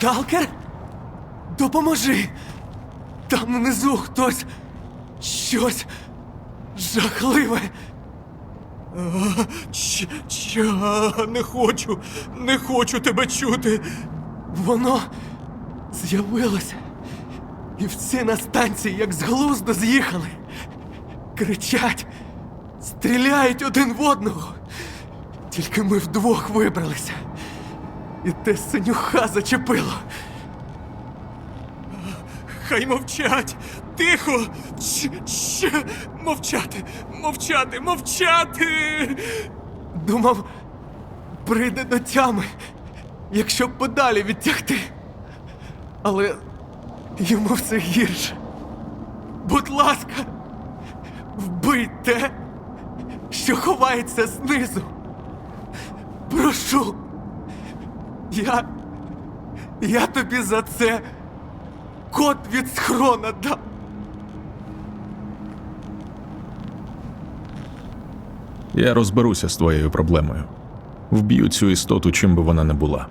Сталкер? Допоможи! Там внизу хтось щось жахливе. Ч, ч, не хочу, не хочу тебе чути. Воно з'явилося. І всі на станції як з глузду з'їхали. Кричать, стріляють один в одного. Тільки ми вдвох вибралися. І те синюха зачепило. Хай мовчать. Тихо. Ч, ч, мовчати, мовчати, мовчати. Думав, прийде до тями, якщо подалі відтягти. Але йому все гірше. Будь ласка, вбий те, що ховається знизу. Прошу. Я. Я тобі за це кот від схрона дам. Я розберуся з твоєю проблемою. Вб'ю цю істоту, чим би вона не була.